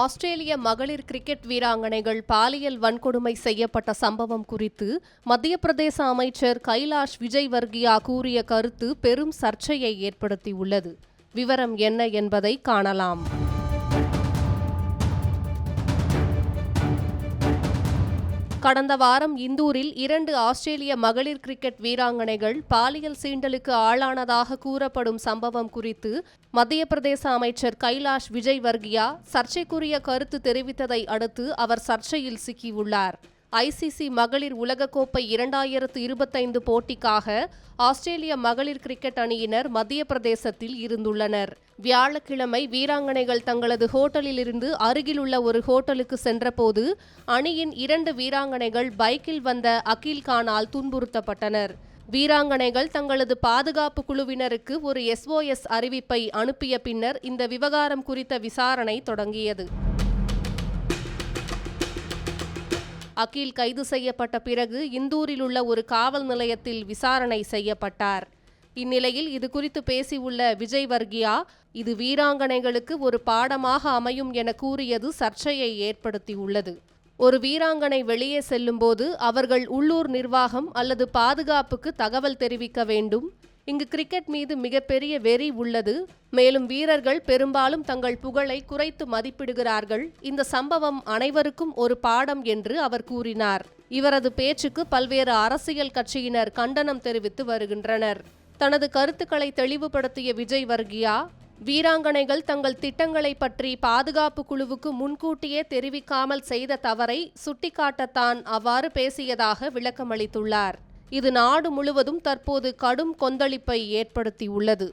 ஆஸ்திரேலிய மகளிர் கிரிக்கெட் வீராங்கனைகள் பாலியல் வன்கொடுமை செய்யப்பட்ட சம்பவம் குறித்து மத்திய பிரதேச அமைச்சர் கைலாஷ் விஜய் வர்கியா கூறிய கருத்து பெரும் சர்ச்சையை ஏற்படுத்தியுள்ளது. விவரம் என்ன என்பதை காணலாம். கடந்த வாரம் இந்தூரில் இரண்டு ஆஸ்திரேலிய மகளிர் கிரிக்கெட் வீராங்கனைகள் பாலியல் சீண்டலுக்கு ஆளானதாக கூறப்படும் சம்பவம் குறித்து மத்திய பிரதேச அமைச்சர் கைலாஷ் விஜய் வர்கியா சர்ச்சைக்குரிய கருத்து தெரிவித்ததை அடுத்து அவர் சர்ச்சையில் சிக்கியுள்ளார். ஐசிசி மகளிர் உலகக்கோப்பை இரண்டாயிரத்து இருபத்தைந்து போட்டிக்காக ஆஸ்திரேலிய மகளிர் கிரிக்கெட் அணியினர் மத்திய பிரதேசத்தில் இருந்துள்ளனர். வியாழக்கிழமை வீராங்கனைகள் தங்களது ஹோட்டலிலிருந்து அருகிலுள்ள ஒரு ஹோட்டலுக்கு சென்றபோது அணியின் இரண்டு வீராங்கனைகள் பைக்கில் வந்த அகில் கானால் துன்புறுத்தப்பட்டனர். வீராங்கனைகள் தங்களது பாதுகாப்பு குழுவினருக்கு ஒரு எஸ்ஓஎஸ் அறிவிப்பை அனுப்பிய பின்னர் இந்த விவகாரம் குறித்த விசாரணை தொடங்கியது. அகில் கைது செய்யப்பட்ட பிறகு இந்தூரில் உள்ள ஒரு காவல் நிலையத்தில் விசாரணை செய்யப்பட்டார். இந்நிலையில் இது குறித்து பேசியுள்ள விஜய் வர்கியா இது வீராங்கனைகளுக்கு ஒரு பாடமாக அமையும் என கூறியது சர்ச்சையை ஏற்படுத்தியுள்ளது. ஒரு வீராங்கனை வெளியே செல்லும்போது அவர்கள் உள்ளூர் நிர்வாகம் அல்லது பாதுகாப்புக்கு தகவல் தெரிவிக்க வேண்டும். இங்கு கிரிக்கெட் மீது மிகப்பெரிய வெறி உள்ளது. மேலும் வீரர்கள் பெரும்பாலும் தங்கள் புகழை குறைத்து மதிப்பிடுகிறார்கள். இந்த சம்பவம் அனைவருக்கும் ஒரு பாடம் என்று அவர் கூறினார். இவரது பேச்சுக்கு பல்வேறு அரசியல் கட்சியினர் கண்டனம் தெரிவித்து வருகின்றனர். தனது கருத்துக்களை தெளிவுபடுத்திய விஜய் வர்கியா வீராங்கனைகள் தங்கள் திட்டங்களை பற்றி பாதுகாப்பு குழுவுக்கு முன்கூட்டியே தெரிவிக்காமல் செய்த தவறை சுட்டிக்காட்டத்தான் அவ்வாறு பேசியதாக விளக்கமளித்துள்ளார். இது நாடு முழுவதும் தற்போது கடும் கொந்தளிப்பை ஏற்படுத்தியுள்ளது.